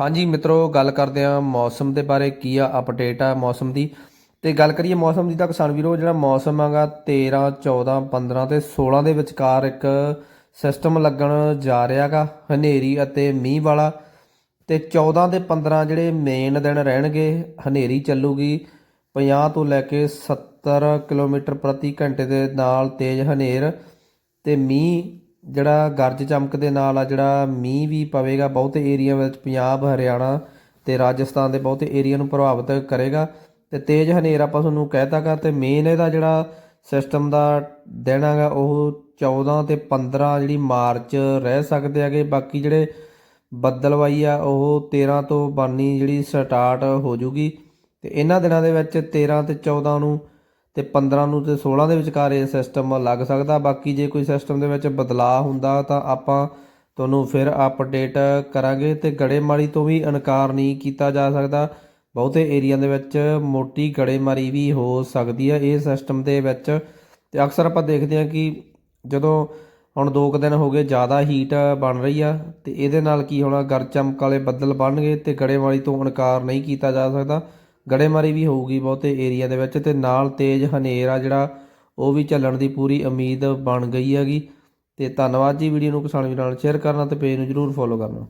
ਹਾਂਜੀ ਮਿੱਤਰੋ, ਗੱਲ ਕਰਦੇ ਆ ਮੌਸਮ ਦੇ ਬਾਰੇ। ਕੀ ਆ ਅਪਡੇਟ ਆ ਮੌਸਮ ਦੀ? ਤੇ ਗੱਲ ਕਰੀਏ ਮੌਸਮ ਦੀ ਤਾਂ ਕਿਸਾਨ ਵੀਰੋ, ਜਿਹੜਾ ਮੌਸਮ ਹੈਗਾ 13 14 15 ਤੇ 16 ਦੇ ਵਿਚਕਾਰ ਇੱਕ ਸਿਸਟਮ ਲੱਗਣ ਜਾ ਰਿਹਾਗਾ ਹਨੇਰੀ ਅਤੇ ਮੀਂਹ ਵਾਲਾ। ਤੇ 14 ਤੇ 15 ਜਿਹੜੇ ਮੇਨ ਦਿਨ ਰਹਿਣਗੇ, ਹਨੇਰੀ ਚੱਲੂਗੀ। 50 ਤੋਂ ਲੈ ਕੇ 70 ਕਿਲੋਮੀਟਰ ਪ੍ਰਤੀ ਘੰਟੇ ਦੇ ਨਾਲ ਤੇਜ਼ ਹਨੇਰ ਤੇ ਮੀਂਹ ਜਿਹੜਾ ਗਰਜ ਚਮਕ ਦੇ ਨਾਲ ਆ, ਜਿਹੜਾ ਮੀਂਹ ਵੀ ਪਵੇਗਾ, ਬਹੁਤੇ ਏਰੀਆ ਵਿੱਚ ਪੰਜਾਬ, ਹਰਿਆਣਾ ਤੇ ਰਾਜਸਥਾਨ ਦੇ ਬਹੁਤੇ ਏਰੀਆ ਨੂੰ ਪ੍ਰਭਾਵਿਤ ਕਰੇਗਾ। ਤੇ ਤੇਜ਼ ਹਨੇਰ ਆਪਾਂ ਤੁਹਾਨੂੰ ਕਹਿਤਾਗਾ ਤੇ ਮੇਨ ਇਹਦਾ ਜਿਹੜਾ ਸਿਸਟਮ ਦਾ ਦਿਨ ਹੈਗਾ, ਉਹ 14 ਤੇ 15 ਜਿਹੜੀ ਮਾਰਚ ਰਹਿ ਸਕਦੇ ਹੈਗੇ। ਬਾਕੀ ਜਿਹੜੇ ਬੱਦਲਵਾਈ ਆ, ਉਹ 13 ਤੋਂ ਬਾਨੀ ਜਿਹੜੀ ਸਟਾਰਟ ਹੋ ਜੂਗੀ। ਤੇ ਇਹਨਾਂ ਦਿਨਾਂ ਦੇ ਵਿੱਚ 13 ਤੇ 14 ਨੂੰ ਤੇ 15 ਨੂੰ ਤੇ 16 ਦੇ ਵਿਚਕਾਰ ਇਹ ਸਿਸਟਮ ਲੱਗ ਸਕਦਾ। ਬਾਕੀ ਜੇ ਕੋਈ ਸਿਸਟਮ ਦੇ ਵਿੱਚ ਬਦਲਾਅ ਹੁੰਦਾ ਤਾਂ ਆਪਾਂ ਤੁਹਾਨੂੰ ਫਿਰ ਅਪਡੇਟ ਕਰਾਂਗੇ ਤੇ ਗੜੇਮਾਰੀ ਤੋਂ ਵੀ ਇਨਕਾਰ ਨਹੀਂ ਕੀਤਾ ਜਾ ਸਕਦਾ। ਬਹੁਤੇ ਏਰੀਆ ਦੇ ਵਿੱਚ ਮੋਟੀ ਗੜੇਮਾਰੀ ਵੀ ਹੋ ਸਕਦੀ ਹੈ ਇਹ ਸਿਸਟਮ ਦੇ ਵਿੱਚ। ਤੇ ਅਕਸਰ ਆਪਾਂ ਦੇਖਦੇ ਹਾਂ ਕਿ ਜਦੋਂ ਹੁਣ ਦੋ ਕੁ ਦਿਨ ਹੋ ਗਏ ਜ਼ਿਆਦਾ ਹੀਟ ਬਣ ਰਹੀ ਆ, ਤੇ ਇਹਦੇ ਨਾਲ ਕੀ ਹੋਣਾ? ਗਰ ਚਮਕ ਵਾਲੇ ਬੱਦਲ ਬਣਨਗੇ ਤੇ ਗੜੇਮਾਰੀ ਤੋਂ ਇਨਕਾਰ ਨਹੀਂ ਕੀਤਾ ਜਾ ਸਕਦਾ। ਗੜੇਮਾਰੀ ਵੀ ਹੋਊਗੀ ਬਹੁਤੇ ਏਰੀਆ ਦੇ ਵਿੱਚ ਤੇ ਨਾਲ ਤੇਜ਼ ਹਨੇਰ ਆ ਜਿਹੜਾ, ਉਹ ਵੀ ਚੱਲਣ ਦੀ ਪੂਰੀ ਉਮੀਦ ਬਣ ਗਈ ਹੈਗੀ। ਤੇ ਧੰਨਵਾਦ ਜੀ ਵੀਡੀਓ ਨੂੰ ਕਿਸਾਨ ਵੀਰਾਂ ਨਾਲ ਸ਼ੇਅਰ ਕਰਨਾ ਤੇ ਪੇਜ ਨੂੰ ਜਰੂਰ ਫੋਲੋ ਕਰਨਾ।